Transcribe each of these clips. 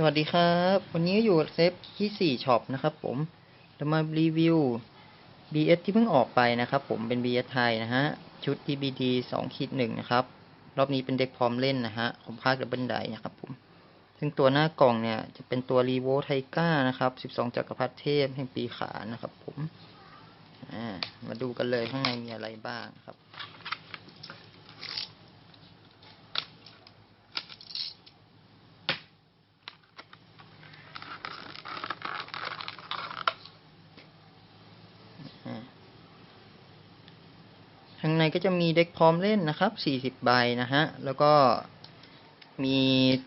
สวัสดีครับ วันนี้อยู่เซฟที่สี่ช็อปนะครับผมจะมารีวิว BS ที่เพิ่งออกไปนะครับผมเป็น BS ไทยนะฮะ ชุด DBD 2ขีดหนึ่งนะครับ รอบนี้เป็นเด็กพร้อมเล่นนะฮะของภาคดับเบิลไดนะครับผม ซึ่งตัวหน้ากล่องเนี่ยจะเป็นตัวรีโวไทก้านะครับ 12 จักรพรรดิเทพแห่งปีขานนะครับผม มาดูกันเลยข้างในมีอะไรบ้างครับ ข้างในก็จะมีเด็กพร้อมเล่นนะครับ 40 ใบนะฮะ แล้วก็มี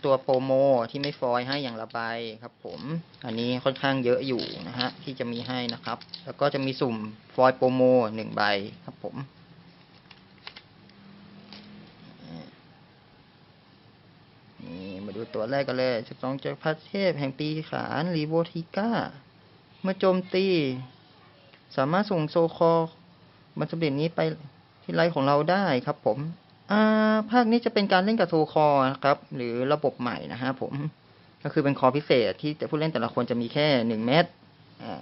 ตัวโปรโมที่ไม่ฟอยให้อย่างละใบครับผม อันนี้ค่อนข้างเยอะอยู่นะฮะที่จะมีให้นะครับ แล้วก็จะมีสุ่มฟอยโปรโมหนึ่งใบครับผม นี่มาดูตัวแรกกันเลย12จักรพรรดิเทพแห่งปีขานรีโวทิก้า เมื่อโจมตี สามารถส่งโซคอมันสำเร็จนี้ไป ที่ไลฟ์ของเราได้ครับ ผมอ่าภาคนี้จะเป็นการเล่นกับโซคอนะครับ หรือระบบใหม่นะฮะผมก็คือเป็นคอพิเศษที่แต่ผู้เล่นแต่ละคนจะมีแค่หนึ่งเม็ดอ่า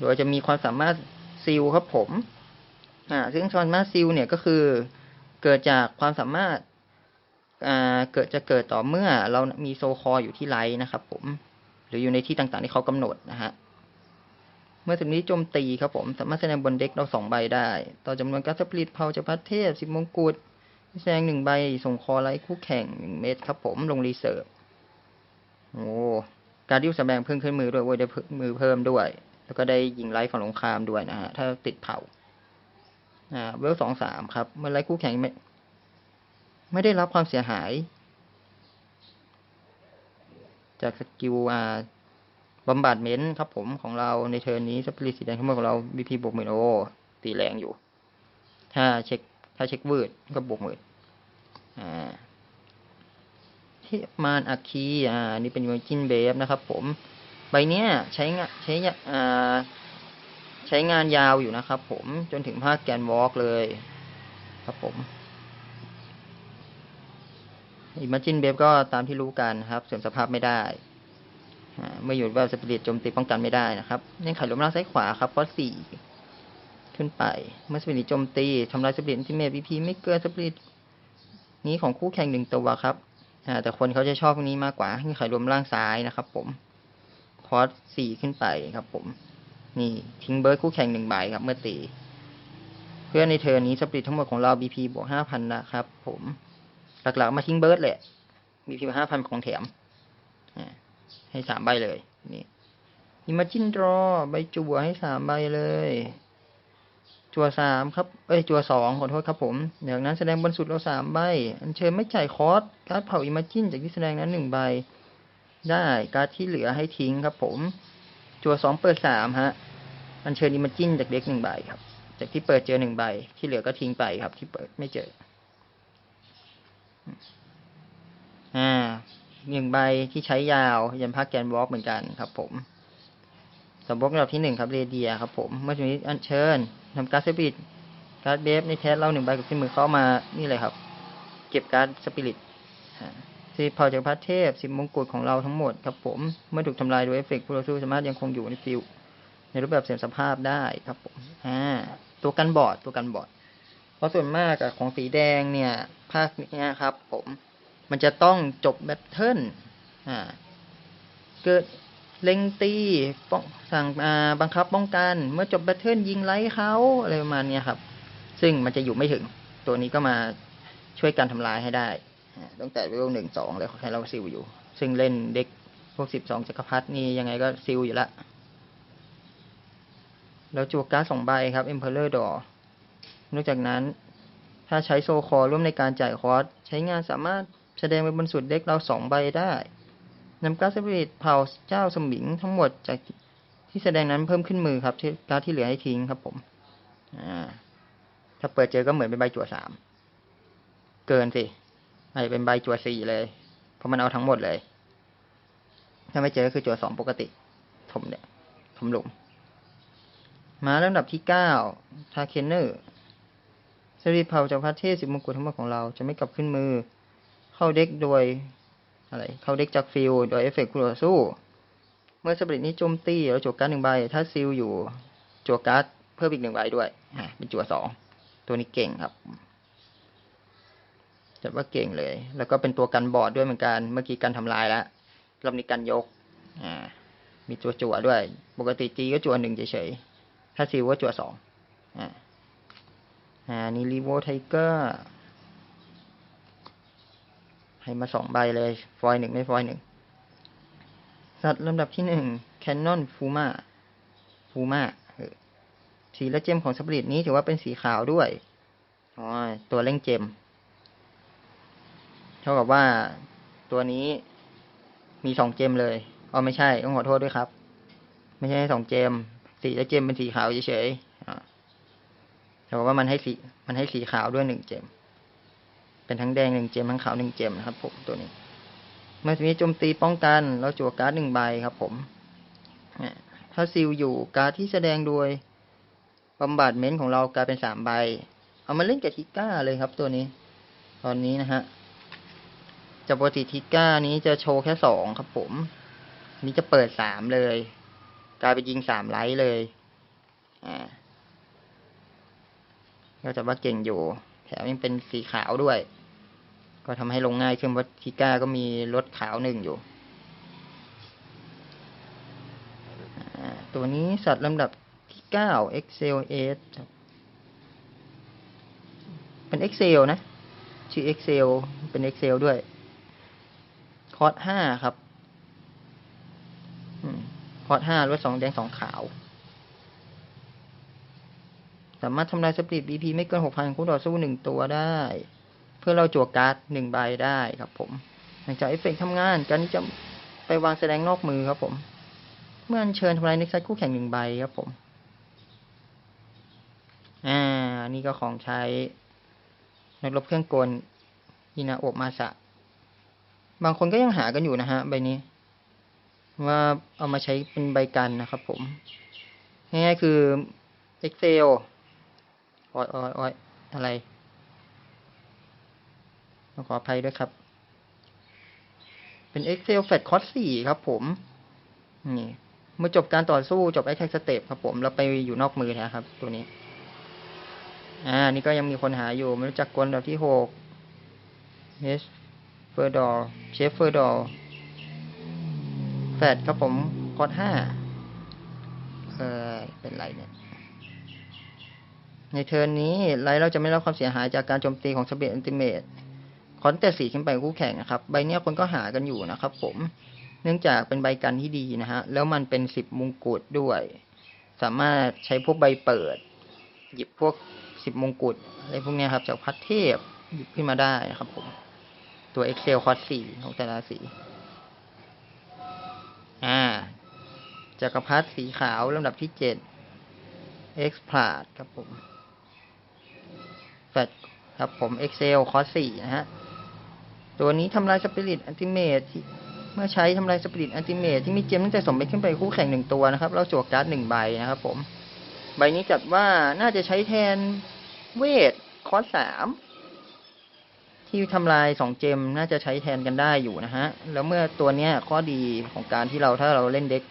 โดยจะมีความสามารถซิลครับผม อ่า ซึ่งความสามารถซิลเนี่ยก็คือเกิดจากความสามารถ อ่า เกิดจะเกิดต่อเมื่อเรามีโซคออยู่ที่ไลท์นะครับผม หรืออยู่ในที่ต่างๆที่เขากำหนดนะฮะ เมื่อถึงนี้โจมตีครับผม สามารถแสดงบนเด็กเราสองใบได้ ต่อจำนวนการสปริตเผาจากพัทเทพสิบมงกุฎแสดงหนึ่งใบส่งคอไลท์คู่แข่งหนึ่งเม็ดครับผมลงรีเซิร์ฟโอ้การดิวแสดงเพิ่มขึ้นมือด้วยเว้ยได้มือเพิ่มด้วย แล้วก็ได้ยิงไลท์ฝั่งสงครามด้วยนะฮะถ้าติดเผาอ่าเวลสองสามครับเมื่อไลท์คู่แข่งไม่ไม่ได้รับความเสียหาย จากสกิลอ่า บำบัดเม้นครับผมของเราในเทิร์นนี้สปริตสีแดงทั้งหมดของเรา BP บวกหมื่นโอตีแรงอยู่ ถ้าเช็คถ้าเช็ควืดก็บวกหมื่นอ่าที่มานอัคคีอ่านี่เป็นยูจินเบฟนะครับผมใบเนี้ยใช้งานใช้อ่าใช้งานยาวอยู่นะครับผมจนถึงภาคแกนวอล์กเลยครับผมอิม g จินเบฟก็ตามที่รู้กันครับ เสื่อมสภาพไม่ได้ เมื่ออยู่แบบสปิริตโจมตีป้องกันไม่ได้นะครับเงื่อนไขล้มล่างซ้ายขวาครับเพราะสี่ขึ้นไป เมื่อสปิริตโจมตีทำลายสปิริตที่เมทพีพีไม่เกินสปิริตนี้ของคู่แข่งหนึ่งตัวครับแต่คนเขาจะชอบพวกนี้มากกว่าเงื่อนไขรวมล่างซ้ายนะครับ ผมคอสสี่ขึ้นไปครับ ผม นี่ทิ้งเบิร์ดคู่แข่งหนึ่งใบครับ เมื่อตีเพื่อในเทอร์นี้สปิริตทั้งหมดของเรา BP บวกห้าพันนะครับ ผมหลักๆมาทิ้งเบิร์ดแหละ BP ห้าพันของแถม ให้สามใบเลย นี่อิมาจินดรอใบจั่วให้สามใบเลย จั่วสามครับ เอ้ย จั่วสองขอโทษครับผมอย่างนั้นแสดงบนสุดเราสามใบ อันเชิญไม่จ่ายคอสการ์ดเผาอิมาจินจากที่แสดงนั้นหนึ่งใบ ได้การ์ดที่เหลือให้ทิ้งครับผม จั่วสองเปิดสามฮะ อันเชิญอิมาจินจากเด็กหนึ่งใบครับ จากที่เปิดเจอหนึ่งใบ ที่เหลือก็ทิ้งไปครับ ที่เปิดไม่เจอ อ่า หนึ่งใบที่ใช้ยาว ยันภาคแกนวอล์กเหมือนกันครับ ผมสมบกระดับที่หนึ่งครับเรเดียครับผม เมื่อจุดนี้อัญเชิญทำการสปิริตการ์ดเบฟในแทสเราหนึ่งใบกับที่มือเข้ามานี่เลยครับ เก็บการ์ดสปิริตสิเผ่าจากพระเทพสิบมงกุฎของเราทั้งหมดครับผม เมื่อถูกทำลายโดยเอฟเฟกต์ผู้ต่อสู้สามารถยังคงอยู่ในฟิลในรูปแบบเสื่อมสภาพได้ครับผมอ่าตัวกันบอดตัวกันบอด เพราะส่วนมากของสีแดงเนี่ย ภาคนี้ครับผม มันจะต้องจบแบตเทิลอ่าเกิดเล็งตีป้องสั่งบังคับป้องกัน เมื่อจบแบตเทิลยิงไล่เขาอะไรประมาณนี้ครับ ซึ่งมันจะอยู่ไม่ถึง ตัวนี้ก็มาช่วยการทำลายให้ได้ ตั้งแต่เวลหนึ่งสองเลยแค่เราซิลอยู่ ซึ่งเล่นเด็กพวกสิบสองจักรพรรดินี่ยังไงก็ซิลอยู่ละแล้วจูการ์ดสองใบครับ Emperor d o นอกจากนั้น ถ้าใช้โซคอร่วมในการจ่ายคอร์สใช้งานสามารถ แสดงไปบนสุดเด็กเราสองใบได้นำการ์ดสปิริตเผาเจ้าสมิงทั้งหมดจากที่แสดงนั้นเพิ่มขึ้นมือครับที่การที่เหลือให้ทิ้งครับผม อ่า ถ้าเปิดเจอก็เหมือนเป็นใบจั่วสาม เกินสิอาจจะเป็นใบจั่วสี่เลย เพราะมันเอาทั้งหมดเลย ถ้าไม่เจอก็คือจั่วสองปกติ ถมเนี่ยถมหลุม มาลำดับที่เก้าทาเคนเนอร์สริตเผาจากพระเทพสิบมงกุฎทั้งหมดของเราจะไม่กลับขึ้นมือ เข้าเด็กโดยอะไร เข้าเด็กจากฟิลโดยเอฟเฟกต์คู่ต่อสู้ เมื่อสปริตนี้โจมตีเราจั่วการ์ดหนึ่งใบ ถ้าซิลอยู่จั่วการ์ดเพิ่มอีกหนึ่งใบด้วยเป็นจั่วสองตัวนี้เก่งครับจัดว่าเก่งเลย แล้วก็เป็นตัวกันบอดด้วยเหมือนกัน เมื่อกี้กันทำลายแล้วรอบนี้กันยก อ่า มีจั่วจั่วด้วย ปกติจีก็จั่วหนึ่งเฉยๆถ้าซิลก็จั่วสองอ่าอ่านี่รีโวไทเกอร์ ให้มาสองใบเลย ฟอยหนึ่งไม่ฟอยหนึ่ง สัตว์ลำดับที่หนึ่งแคนนอนฟูมาฟูมาสีและเจมของสปริตนี้ถือว่าเป็นสีขาวด้วยอ๋อตัวเร่งเจม เท่ากับว่าตัวนี้มีสองเจมเลยอ๋อไม่ใช่ต้องขอโทษด้วยครับ ไม่ใช่สองเจม สีและเจมเป็นสีขาวเฉยๆอ่าเท่ากับว่ามันให้สีมันให้สีขาวด้วยหนึ่งเจม เป็นทั้งแดงหนึ่งเจมทั้งขาวหนึ่งเจมนะครับ ผมตัวนี้เมื่อมีโจมตีป้องกันเราจั่วการ์ดหนึ่งใบครับผมถ้าซิลอยู่การ์ดที่แสดงโดยบำบัดเม้นท์ของเรากลายเป็นสามใบ เอามาเล่นกับทิก้าเลยครับ ตัวนี้ ตอนนี้นะฮะจากปกติทิก้านี้จะโชว์แค่สองครับ ผมอันนี้จะเปิดสามเลย กลายเป็นยิงสามไลท์เลย อ่าก็จะว่าเก่งอยู่ ถมยังเป็นสีขาวด้วย ก็ทำให้ลงง่ายขึ้นเพราะทิก้าก็มีรถขาวหนึ่งอยู่ ตัวนี้สัตว์ลำดับที่เก้า Excel 8ครับเป็น Excel นะ ชื่อ Excel เป็น Excel ด้วย คอร์สห้าครับ คอร์สห้ารถสองแดงสองขาว สามารถทำลายสปริต BP ไม่เกินหกพันคู่ต่อสู้หนึ่งตัวได้ เพื่อเราจั่วการ์ดหนึ่งใบได้ครับผม หลังจากเอฟเฟกต์ทำงานการนี้จะไปวางแสดงนอกมือครับผม เมื่อเชิญทำลายน็กซัสคู่แข่งหนึ่งใบครับผม อ่า นี่ก็ของใช้นักรบเครื่องกลอินาโอบมาสะ บางคนก็ยังหากันอยู่นะฮะ ใบนี้ ว่าเอามาใช้เป็นใบกันนะครับผมง่ายๆคือ Excel ออยออยออยอะไรขออภัยด้วยครับ เป็น Excel Fat c o s 4ครับผม นี่ เมื่อจบการต่อสู้จบ Attack Step ครับผมแล้วไปอยู่นอกมือนะครับ ตัวนี้ อ่า นี่ก็ยังมีคนหาอยู่ ไม่รู้จักกลแบบที่หกเฮสเฟอร์ดอร์เชฟเฟอร์ดอร์แฟดครับผม คอร์ห้าเออเป็นไรเนี่ย ในเทิร์นนี้ไลท์เราจะไม่รับความเสียหายจากการโจมตีของสเปรดอันติเมตคอนแต่สีขึ้นไปคู่แข่งนะครับ ใบเนี้ยคนก็หากันอยู่นะครับ ผม เนื่องจากเป็นใบกันที่ดีนะฮะ แล้วมันเป็นสิบมงกุฎด้วย สามารถใช้พวกใบเปิด หยิบพวกสิบมงกุฎอะไรพวกเนี้ยครับ จากพัดเทพหยิบขึ้นมาได้นะครับ ผม ตัว Excel คอร์สสี่ของแต่ละสีอ่าจักรพรรดิสีขาวลำดับที่เจ็ด X p l a t ครับผม แฟดครับผม Excel คอร์สสี่นะฮะ ตัวนี้ทำลายสปิริตอันติเมตเมื่อใช้ทำลายสปิริตอันติเมตที่มีเจมตั้งแต่สมเป็นขึ้นไปคู่แข่งหนึ่งตัวนะครับ เราสวการ์ดหนึ่งใบนะครับผม ใบนี้จัดว่าน่าจะใช้แทนเวทคอร์สสามที่ทำลายสองเจมน่าจะใช้แทนกันได้อยู่นะฮะ แล้วเมื่อตัวเนี้ยข้อดีของการที่เราถ้าเราเล่นเด็ก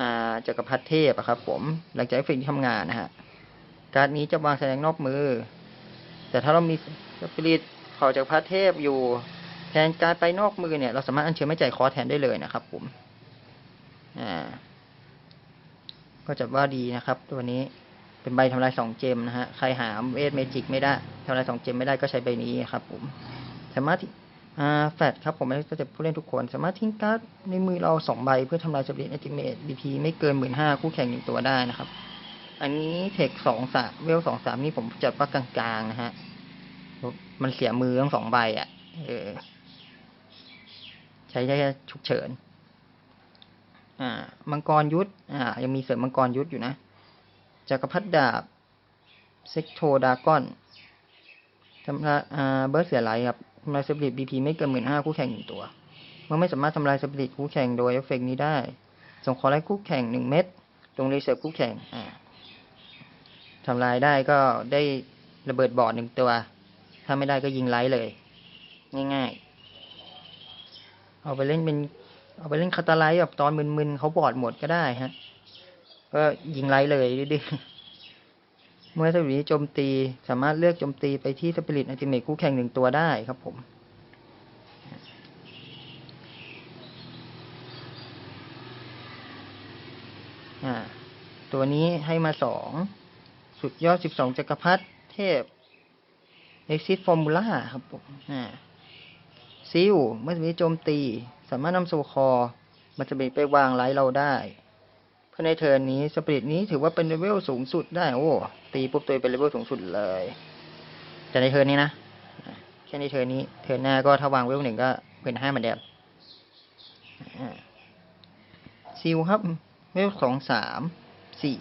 อ่าจักรพรรดิเทพอะครับผมหลังจากเอฟเฟกต์ทำงานนะฮะ การ์ดนี้จะวางแสดงนอกมือ แต่ถ้าเรามีสปิริตเขาจากพรรดิเทพอยู่ แทนการไปนอกมือเนี่ย เราสามารถอัญเชิญไม่จ่ายคอแทนได้เลยนะครับ ผม อ่า ก็จัดว่าดีนะครับ ตัวนี้เป็นใบทำลายสองเจมนะฮะ ใครหาเวทเมจิกไม่ได้ทำลายสองเจมไม่ได้ก็ใช้ใบนี้ครับ ผม สามารถอ่าแฟดครับผมไม่ก็จะผู้เล่นทุกคน สามารถทิ้งการ์ดในมือเราสองใบเพื่อทำลายสปิริตอัติเมทดีพีไม่เกินหมื่นห้าคู่แข่งหนึ่งตัวได้นะครับ อันนี้เทคสองสามเวลสองสามนี่ผมจัดว่ากลางๆนะฮะ มันเสียมือทั้งสองใบอะ เออ ใช้ได้แค่ฉุกเฉิน อ่า มังกรยุทธอ่า ยังมีเสริมมังกรยุทธอยู่นะจักรพรรดิดาบเซ็กโทดากอนทำลายอ่าเบิร์ดเสียไหลครับทำลายสปิริตบีพีไม่เกินหมื่นห้าคู่แข่งหนึ่งตัว เมื่อไม่สามารถทำลายสปิริตคู่แข่งโดยเอฟเฟกต์นี้ได้ ส่งขอไล่คู่แข่งหนึ่งเม็ดลงรีเซิร์ฟคู่แข่ง อ่าทำลายได้ก็ได้ระเบิดบอร์ดหนึ่งตัว ถ้าไม่ได้ก็ยิงไลท์เลย ง่ายๆ เอาไปเล่นเป็น เอาไปเล่นคาตาไลท์แบบตอนมึนๆเขาบอดหมดก็ได้ฮะ ก็ยิงไลท์เลยดื้อเมื่อสวิตโจมตีสามารถเลือกโจมตีไปที่สปิริตอัลติเมทคู่แข่งหนึ่งตัวได้ครับผม ตัวนี้ให้มาสอง สุดยอดสิบสองจักรพรรดิเทพ Exit Formula ครับผมอ่าซิลเมื่อมิโจมตี สามารถนำโซคอร์มันจะไปวางไลท์เราได้เพราะในเทิร์นนี้สปิริตนี้ถือว่าเป็นเลเวลสูงสุดได้โอ้ตีปุ๊บตัวเป็นเลเวลสูงสุดเลยแต่ในเทิร์นนี้นะแค่ในเทิร์นนี้เทิร์นหน้าก็ถ้าวางเวลหนึ่งก็เป็นห้าเหมือนเดิมซิลครับเวลสองสามสี่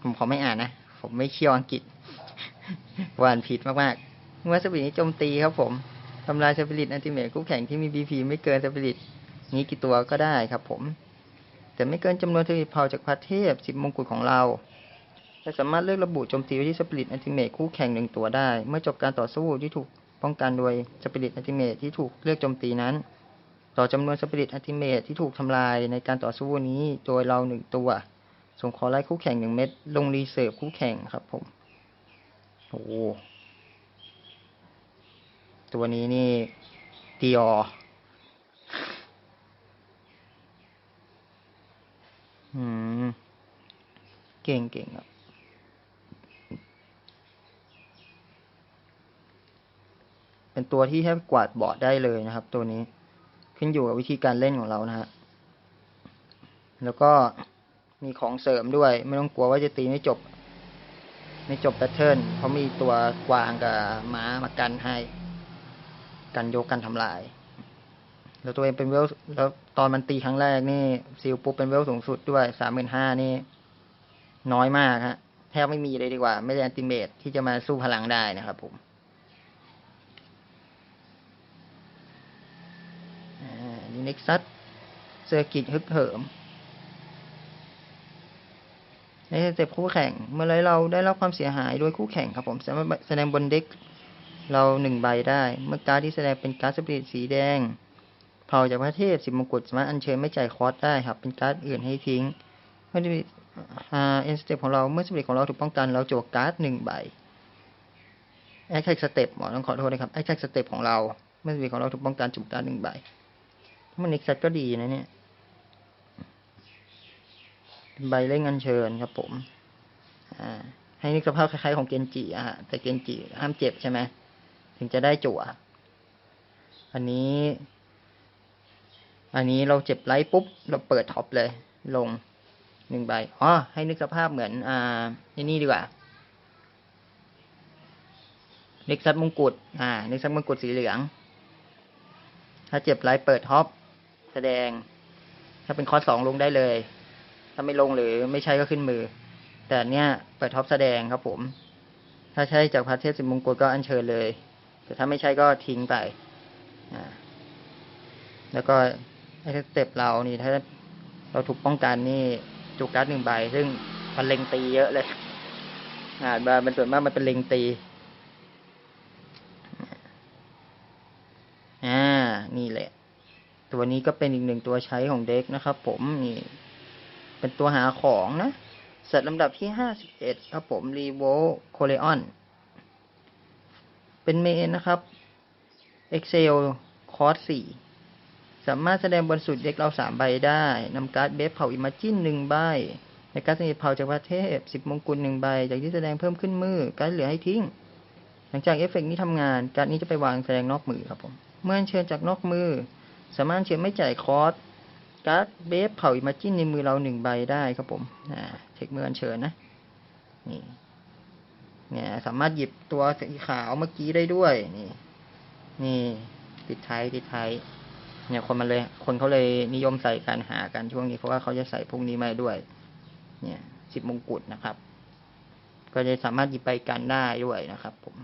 ผมขอไม่อ่านนะ ผมไม่เคี่ยวอังกฤษ วานผิดมากๆเมื่อสปิริตนี้โจมตีครับผมทำลายสปิริตอันติเมทคู่แข่งที่มีบีพีไม่เกินสปิริตนี้กี่ตัวก็ได้ครับผม แต่ไม่เกินจำนวนสปิริตเผาจากพระเทพสิบมงกุฎของเราและสามารถเลือกระบุโจมตีว้ที่สปิริตอันติเมทคู่แข่งหนึ่งตัวได้ เมื่อจบการต่อสู้ที่ถูกป้องกันโดยสปิริตอันติเมทที่ถูกเลือกโจมตีนั้น ต่อจำนวนสปิริตอันติเมทที่ถูกทำลายในการต่อสู้นี้โดยเราหนึ่งตัวส่งขอไล่คู่แข่งหนึ่งเม็ดลงรีเซิร์ฟคู่แข่งครับผม โอ้ตัวนี้นี่ดีอออืม เก่งเก่งครับเป็นตัวที่แทบกวาดบอร์ดได้เลยนะครับ ตัวนี้ขึ้นอยู่กับวิธีการเล่นของเรานะฮะ แล้วก็มีของเสริมด้วย ไม่ต้องกลัวว่าจะตีไม่จบ ไม่จบแพทเทิร์นเพราะมีตัวกวางกับม้ามากันให้ กันยกกันทำลาย แล้วตัวเองเป็นเวล แล้วตอนมันตีครั้งแรกนี่ซิลปุ๊บเป็นเวลสูงสุดด้วยสามหมื่นห้านี่ น้อยมากฮะ แทบไม่มีเลยดีกว่า ไม่ได้อันติเมตที่จะมาสู้พลังได้นะครับผมอ่านี่เน็กซัสเซอร์กิตฮึกเหิม ในสเต็ปคู่แข่ง เมื่อไรเราได้รับความเสียหายโดยคู่แข่งครับผมสามารถแสดงบนเด็กเราหนึ่งใบได้ เมื่อการ์ดที่แสดงเป็นการ์ดสปิริตสีแดง เผาจากพระเทพสิบมงกุฎสามารถอัญเชิญไม่จ่ายคอสได้ครับ เป็นการ์ดอื่นให้ทิ้งเมื่ออ่เอ็นสเต็ปของเราเมื่อสปิริตของเราถูกป้องกันเราโจกการ์ดหนึ่งใบแอคแท็กสเต็ปหมอต้องขอโทษนะครับแอคแท็กสเต็ปของเราเมื่อสปิริตของเราถูกป้องกันจุกการ์ดหนึ่งใบมันเน็กซัสก็ดีนะเนี่ย ใบเร่งอัญเชิญครับผม อ่า ให้นึกสภาพคล้ายๆของเกนจิอะฮะแต่เกนจิห้ามเจ็บใช่ไหมถึงจะได้จั่ว อันนี้ อันนี้เราเจ็บไลท์ปุ๊บ เราเปิดท็อปเลย ลงหนึ่งใบอ๋อให้นึกสภาพเหมือน อ่านี่นี่ดีกว่าเน็กซัสมงกุฎอ่าเน็กซัสมงกุฎสีเหลือง ถ้าเจ็บไลท์เปิดท็อปแสดง ถ้าเป็นคอร์สสองลงได้เลย ถ้าไม่ลงหรือไม่ใช่ก็ขึ้นมือ แต่เนี้ยเปิดท็อปแสดงครับผม ถ้าใช่จากพระเทพสิมงกุฎก็อัญเชิญเลย แต่ถ้าไม่ใช่ก็ทิ้งไปอ่าแล้วก็ไอ้สเต็ปเรานี่ถ้าเราถูกป้องกันนี่จุกการ์ดหนึ่งใบ ซึ่งมันเล็งตีเยอะเลยอ่าบาเป็นส่วนมากมันเป็นเล็งตีอ่า นี่แหละ ตัวนี้ก็เป็นอีกหนึ่งตัวใช้ของเด็กนะครับผมนี่ เป็นตัวหาของนะเสร็จลำดับที่ห้าสิบเอ็ดครับผมรีโวโคเลออน เป็นเมนนะครับ Excel คอร์สสี่สามารถแสดงบนสุดเด็กเราสามใบได้นำการ์ดเบฟเผาอิมาจินหนึ่งใบในการ์ดสนิทเผาจากประเทศสิบมงกุฎหนึ่งใบ จากที่แสดงเพิ่มขึ้นมือการ์ดเหลือให้ทิ้ง หลังจากเอฟเฟกต์นี้ทำงาน การ์ดนี้จะไปวางแสดงนอกมือครับผม เมื่อเชิญจากนอกมือ สามารถเชิญไม่จ่ายคอร์ส การ์ดเบฟเผาอิมาจินในมือเราหนึ่งใบได้ครับผมอ่าเช็คมืออัญเชิญนะ นี่ เนี่ย สามารถหยิบตัวสีขาวเมื่อกี้ได้ด้วย นี่ นี่ติดไทยติดไทยเนี่ยคนมันเลย คนเขาเลยนิยมใส่การหากันช่วงนี้เพราะว่าเขาจะใส่พวกนี้มาด้วย เนี่ยสิบมงกุฎนะครับ ก็จะสามารถหยิบไปกันได้ด้วยนะครับ ผม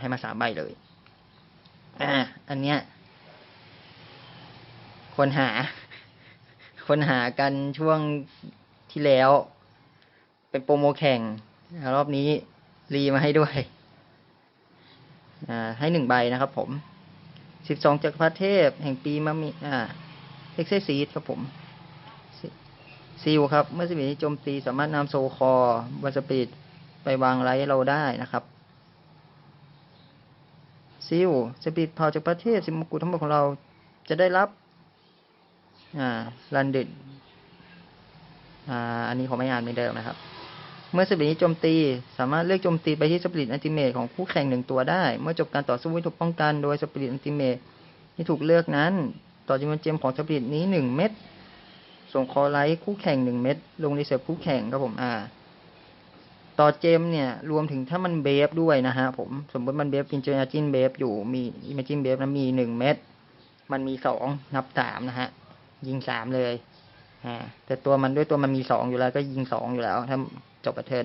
ให้มาสามใบเลย อ่า อันเนี้ย คนหา คนหากันช่วงที่แล้ว เป็นโปรโมแข่ง รอบนี้รีมาให้ด้วย อ่า ให้หนึ่งใบนะครับผมสิบสองจักรพรรดิเทพ แห่งปีมะมีอ่าเอ็กเซซีดครับผมซิลครับ เมื่อสปีดนี้โจมตีสามารถนำโซคอบนสปีดไปวางไล่เราได้นะครับซิลสปีดเผาจากประเทศสิมกุทั้งหมดของเราจะได้รับ อ่ารันดิดอ่า อันนี้ผมไม่อ่านไม่เดิมนะครับ เมื่อสปิริตนี้โจมตี สามารถเลือกโจมตีไปที่สปิริตอันติเมตของคู่แข่งหนึ่งตัวได้ เมื่อจบการต่อสู้ที่ถูกป้องกันโดยสปิริตอันติเมตที่ถูกเลือกนั้น ต่อจำนวนเจมของสปิริตนี้หนึ่งเม็ด ส่งคอไลท์คู่แข่งหนึ่งเม็ด ลงในเสิร์ฟคู่แข่งครับผม อ่า ต่อเจมเนี่ย รวมถึงถ้ามันเบฟด้วยนะฮะผม สมมติมันเบฟอินเจอร์จินเบฟอยู่ มีอิมเจนเบฟนะมีหนึ่งเม็ด มันมีสองนับสามนะฮะ ยิงสามเลย อ่า แต่ตัวมันด้วยตัวมันมีสองอยู่แล้ว ก็ยิงสองอยู่แล้ว ถ้าจบประเทิด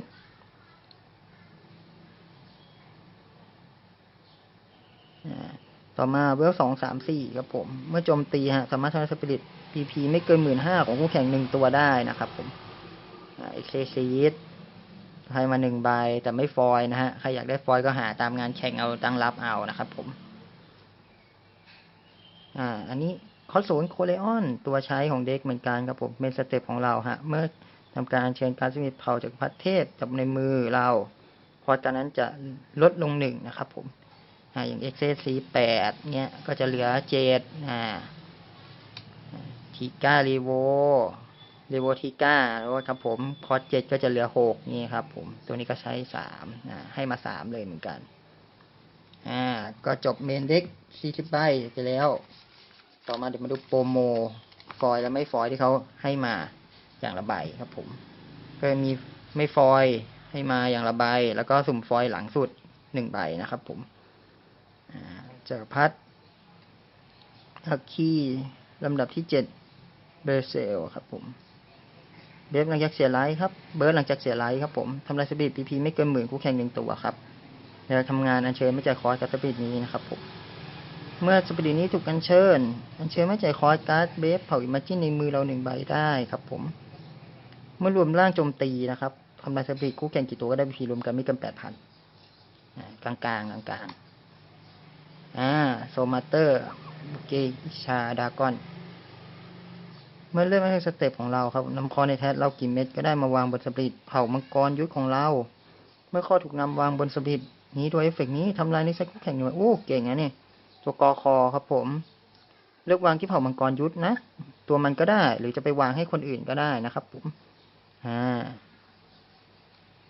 อ่าต่อมาเวลสองสามสี่ครับผม เมื่อโจมตีฮะสามารถทำสปิริตพีพีไม่เกินหมื่นห้าของคู่แข่งหนึ่งตัวได้นะครับผมอเอ็กเซซีดให้มาหนึ่งใบแต่ไม่ฟอยนะฮะ ใครอยากได้ฟอยก็หาตามงานแข่งเอาตั้งรับเอานะครับผม อ่า อันนี้ คอสโซนโคเลออนตัวใช้ของเด็กเหมือนกันครับผมเป็นสเต็ปของเราฮะ เมื่อทำการเชิญการสมิธเผาจากพัดเทพจับในมือเรา พอจากนั้นจะลดลงหนึ่งนะครับผมอ่าอย่างเอ็กเซซีแปดเนี้ยก็จะเหลือเจ็ดอ่าทีก้ารีโวรีโวทีก้าแล้วครับผมคอเจ็ดก็จะเหลือหกนี่ครับผมตัวนี้ก็ใช้สามอ่าให้มาสามเลยเหมือนกันอ่าก็จบเมนเด็กสี่สิบใบไปแล้ว ต่อมาเดี๋ยวมาดูโปรโมฟอยและไม่ฟอยที่เขาให้มาอย่างละใบครับผมก็มีไม่ฟอยให้มาอย่างละใบ แล้วก็สุ่มฟอยหลังสุดหนึ่งใบนะครับผมจักรพัดฮักคีลำดับที่เจ็ดเบอร์เซลครับผมเบฟหลังจากเสียไลท์ครับ เบิร์ดหลังจากเสียไลท์ครับผมทำลายสปีดพีพีไม่เกินหมื่นคู่แข่งหนึ่งตัวครับเวลาทำงานอัญเชิญไม่จ่ายคอร์สกับสปีดนี้นะครับผม เมื่อสปิริตนี้ถูกอัญเชิญ อัญเชิญไม่จ่ายคอร์สการ์ดเบฟเผาอิมเมจินในมือเราหนึ่งใบได้ครับผม เมื่อรวมร่างโจมตีนะครับทำลายสปิริตคู่แข่งกี่ตัวก็ได้พีรวมกันไม่เกินแปดพันกลางกลางกลางกลางอ่าโซมาเตอร์บุเกชาดากอน เมื่อเริ่มให้สเต็ปของเราครับนำคอในแทสเรากี่เม็ดก็ได้มาวางบนสปิริตเผามังกรยุทธของเรา เมื่อข้อถูกนำวางบนสปิริตนี้โดยเอฟเฟกนี้ทำลายในไซคู่แข่งหน่วยโอ้เก่งนะเนี่ย ตัวกอคอครับผม เลือกวางที่เผ่ามังกรยุทธนะ ตัวมันก็ได้ หรือจะไปวางให้คนอื่นก็ได้นะครับ ผม อ่า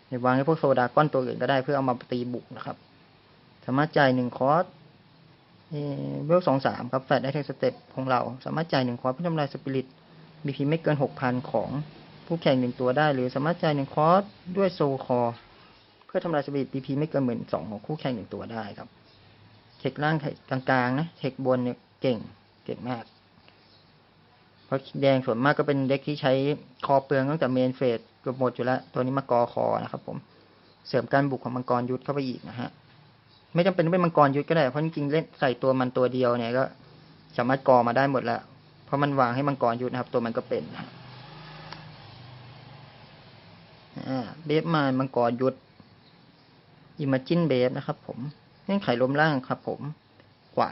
ไปวางให้พวกโซดาก้อนตัวอื่นก็ได้เพื่อเอามาตีบุกนะครับ สามารถจ่ายหนึ่งคอร์สเวลสองสามครับแฟดได้เทคสเต็ปของเรา สามารถจ่ายหนึ่งคอร์สเพื่อทำลายสปิริตบีพีไม่เกินหกพันของผู้แข่งหนึ่งตัวได้ หรือสามารถจ่ายหนึ่งคอร์สด้วยโซคอเพื่อทำลายสปิริตบีพีไม่เกินหมื่นสองของคู่แข่งหนึ่งตัวได้ครับ เทคล่างกลางๆนะเทคบนเนี่ยเก่งเก่งมาก เพราะแดงส่วนมากก็เป็นเด็กที่ใช้คอเปลืองตั้งแต่เมนเฟสเกือบหมดอยู่แล้ว ตัวนี้มากอคอนะครับผมเสริมการบุกของมังกรยุทธเข้าไปอีกนะฮะ ไม่จำเป็นต้องเป็นมังกรยุทธก็ได้ เพราะจริงๆเล่นใส่ตัวมันตัวเดียวเนี่ยก็สามารถกอมาได้หมดแล้วเพราะมันวางให้มังกรยุทธนะครับ ตัวมันก็เป็นอ่าเบฟมามังกรยุทธอิมจินเบฟนะครับผม เงื่อนไขล้มล่างครับ ผม ขวา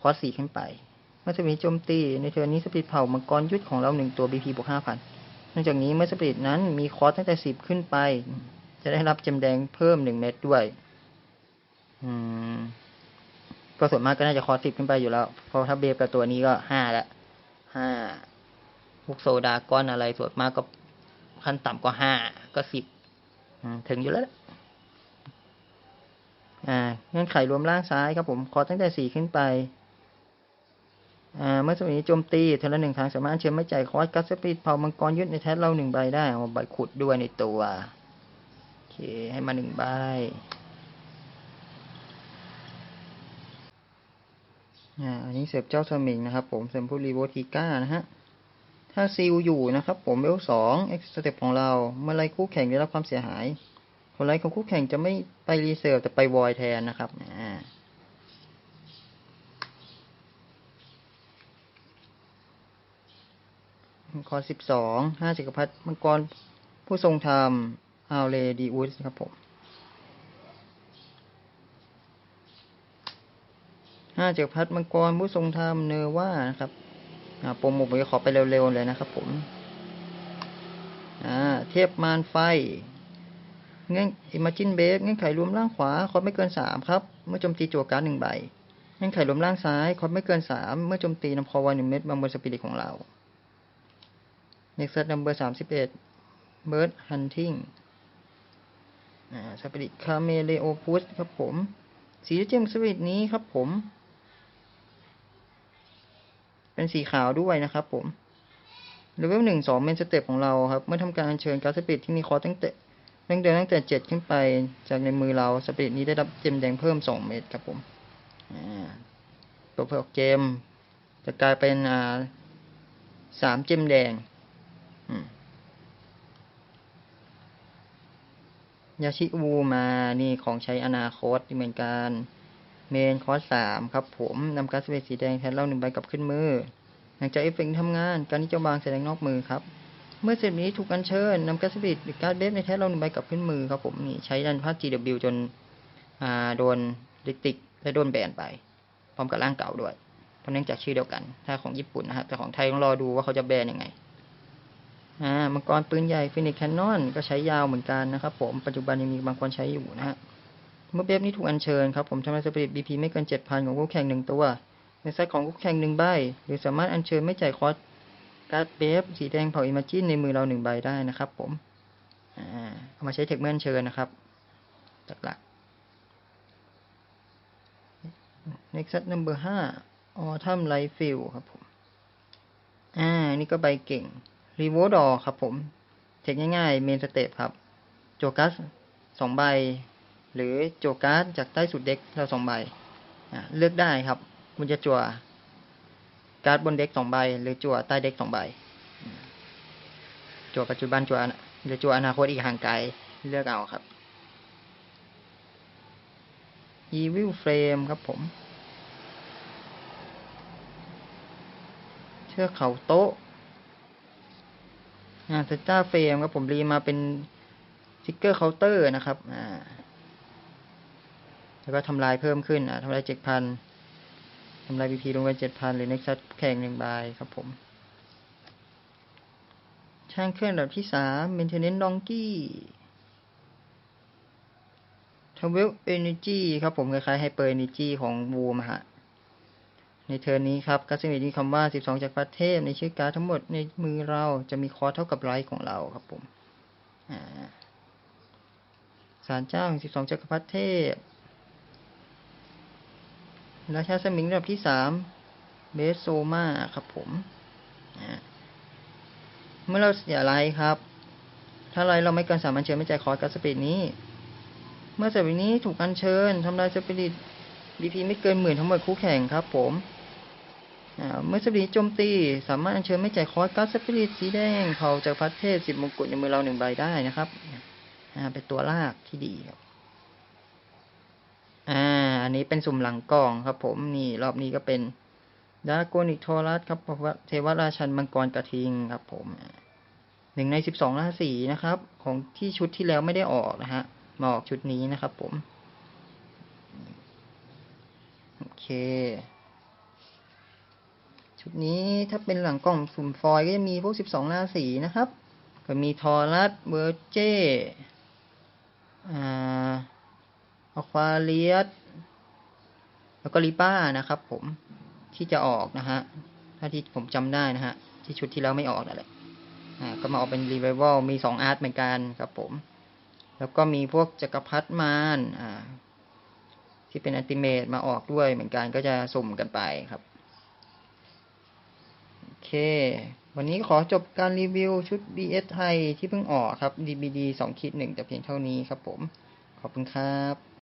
คอสสี่ขึ้นไปเมื่อสปีดโจมตีในเทอร์นี้สปีดเผามังกรยุทธของเราหนึ่งตัว BP บวกห้าพันนอกจากนี้เมื่อสปีดนั้นมีคอสตั้งแต่สิบขึ้นไป จะได้รับจมแดงเพิ่มหนึ่งเม็ดด้วย อืม ก็ส่วนมากก็น่าจะคอสสิบขึ้นไปอยู่แล้ว เพราะถ้าเบฟกับตัวนี้ก็ห้าละห้าพวกโซดาก้อนอะไรส่วนมากก็ขั้นต่ำก็ห้าก็สิบถึงอยู่แล้ว อ่าเงื่อนไขรวมล่างซ้ายครับผมคอตั้งแต่สี่ขึ้นไปอ่าเมื่อสมัยนี้โจมตีเทละหนึ่งครั้งสามารถเชื่อมไม่จ่ายคอสกัสปีดเผามังกรยุทธในแทสเราหนึ่งใบได้เอาใบขุดด้วยในตัวโอเคให้มาหนึ่งใบอ่าอันนี้เสพเจ้าสมิงนะครับผมเสพผู้รีโวทีก้านะฮะถ้าซีลอยู่นะครับผมเวลสองเอ็กซ์สเต็ปของเรา เมื่อไรคู่แข่งได้รับความเสียหาย คนไลของคู่แข่งจะไม่ไปรีเซิร์ฟแต่ไปวอยแทนนะครับอ่าคอสิบสองห้าจักรพรรดิมังกรผู้ทรงธรรมอาเลดีอุสครับผมห้าจักรพรรดิมังกรผู้ทรงธรรมเนว่านะครับโปรโมทผมจะขอไปเร็วๆเลยนะครับผม อ่า เทียบมารไฟ เงื่อนอิมาจินเบฟเงื่อนไขรวมล่างขวาคอสไม่เกินสามครับ เมื่อโจมตีจั่วการหนึ่งใบ เงื่อนไขรวมล่างซ้ายคอสไม่เกินสามเมื่อโจมตีนำคอวันหนึ่งเม็ดมาบนสปิริตของเรา Next number สามสิบเอ็ด Bird Hunting อ่าสปิริตคาเมเลโอพุสครับผม สีเจมสปิริตนี้ครับผม เป็นสีขาวด้วยนะครับผมเลเวลหนึ่งสองเป็นสเต็ปของเราครับ เมื่อทำการเชิญการสปิริตที่มีคอร์สตั้งแต่ ตั้งแต่ตั้งแต่เจ็ดขึ้นไปจากในมือเราสปิริตนี้ได้รับเจมแดงเพิ่มสองเม็ดครับผมตัวเพิ่มเจมจะกลายเป็นาสามเจมแดงยาชิอูมานี่ของใช้อนาคตเหมือนกันเมนคอสสามครับผมนำการสเปซสีแดงแทนเล่าหนึ่งใบกลับขึ้นมือหลังจากเอฟเฟกต์ทำงาน การที่เจ้าบางแสดงนอกมือครับ เมื่อเสร็จนี้ถูกอัญเชิญนำการสเปซหรือการ์ดเบฟในแทนเล่าหนึ่งใบกลับขึ้นมือครับผมนี่ใช้ดันพาด GW จนอ่าโดนลิติกและโดนแบนไป พร้อมกับร่างเก่าด้วย เพราะเนื่องจากชื่อเดียวกัน ถ้าของญี่ปุ่นนะครับแต่ของไทยต้องรอดูว่าเขาจะแบนยังไงอ่ามังกรปืนใหญ่ฟินิกแคนนอนก็ใช้ยาวเหมือนกันนะครับผมปัจจุบันยังมีบางคนใช้อยู่นะฮะเมื่อเบฟนี้ถูกอัญเชิญครับผมทำลายสปิริตบีพีไม่เกินเจ็ดพันของคู่แข่งหนึ่งตัวในไซส์ของคู่แข่งหนึ่งใบหรือสามารถอัญเชิญไม่จ่ายคอส การ์ดเบฟสีแดงเผาอิมาจินในมือเราหนึ่งใบได้นะครับ ผมเอามาใช้เทคเมื่ออัญเชิญนะครับหลักๆ Next number ห้า Autumn Light Field ครับผมอ่านี่ก็ใบเก่งรีโวดอครับผม เทคง่ายๆเมนสเตปครับ โจกัสสองใบ หรือโจการ์ดจากใต้สุดเด็กเราสองใบเลือกได้ครับ คุณจะจั่ว การ์ดบนเด็กสองใบ หรือจั่วใต้เด็กสองใบ จั่วปัจจุบันจั่วอนาหรือจั่วอนาคตอีกห่างไกลเลือกเอาครับ Evil Frame ครับผม เชือกเขาโต๊ะอ่าเซต้าเฟรมครับผมรีมาเป็นสติกเกอร์เคาน์เตอร์นะครับ อ่า แล้วก็ทำลายเพิ่มขึ้น อ่าทำลายเจ็ดพัน ทำลายบีพีลงไปเจ็ดพันหรือเน็กซัสแข่งหนึ่งใบครับผม ช่างเครื่องระดับที่สามเมนเทนเนนดองกี้ทเวลเอเนจีครับผมคล้ายๆไฮเปอร์เอเนจีของวูมฮะ ในเทอร์นี้ครับการ์ดสมิธมีคำว่า 12 จากประเทศในชื่อการทั้งหมดในมือเราจะมีคอเท่ากับไลท์ของเราครับผมอ่าสารเจ้าของ12จักรพรรดิเทพ ราชาสมิงระดับที่สามเบสโซมาครับผม เมื่อเราเสียไลครับ ถ้าไลเราไม่เกินสามอันเชิญไม่จ่ายคอร์สการ์ดสปีดนี้ เมื่อสปีดนี้ถูกอัญเชิญทำลายสปิริตบีพีไม่เกินหมื่นทั้งหมดคู่แข่งครับผมเมื่อสปิริตโจมตี สามารถอัญเชิญไม่จ่ายคอร์สการ์ดสปิริตสีแดงเผาจากพัดเทพสิบมงกุฎในมือเราหนึ่งใบได้นะครับเป็นตัวลากที่ดีครับ อันนี้เป็นสุ่มหลังกล่องครับ ผมนี่รอบนี้ก็เป็นดาร์โกนิกโทรัสครับเทวราชันมังกรกระทิงครับ ผมหนึ่งในสิบสองราศีนะครับ ของที่ชุดที่แล้วไม่ได้ออกนะฮะมาออกชุดนี้นะครับ ผมโอเค ชุดนี้ถ้าเป็นหลังกล่องสุ่มฟอยก็จะมีพวกสิบสองราศีนะครับ ก็มีทอรัสเวอร์เจอ่าอควาเลียส แล้วก็ลิป้านะครับ ผมที่จะออกนะฮะถ้าที่ผมจำได้นะฮะที่ชุดที่แล้วไม่ออกนั่นแหละอ่าก็มาออกเป็นรีไววัลมีสองอาร์ตเหมือนกันครับผม แล้วก็มีพวกจักรพรรดิมารอ่าที่เป็นอันติเมตมาออกด้วยเหมือนกันก็จะสุ่มกันไปครับโอเค วันนี้ขอจบการรีวิวชุด BS ไทยที่เพิ่งออกครับ DBD 2คิด1แต่เพียงเท่านี้ครับผม ขอบคุณครับ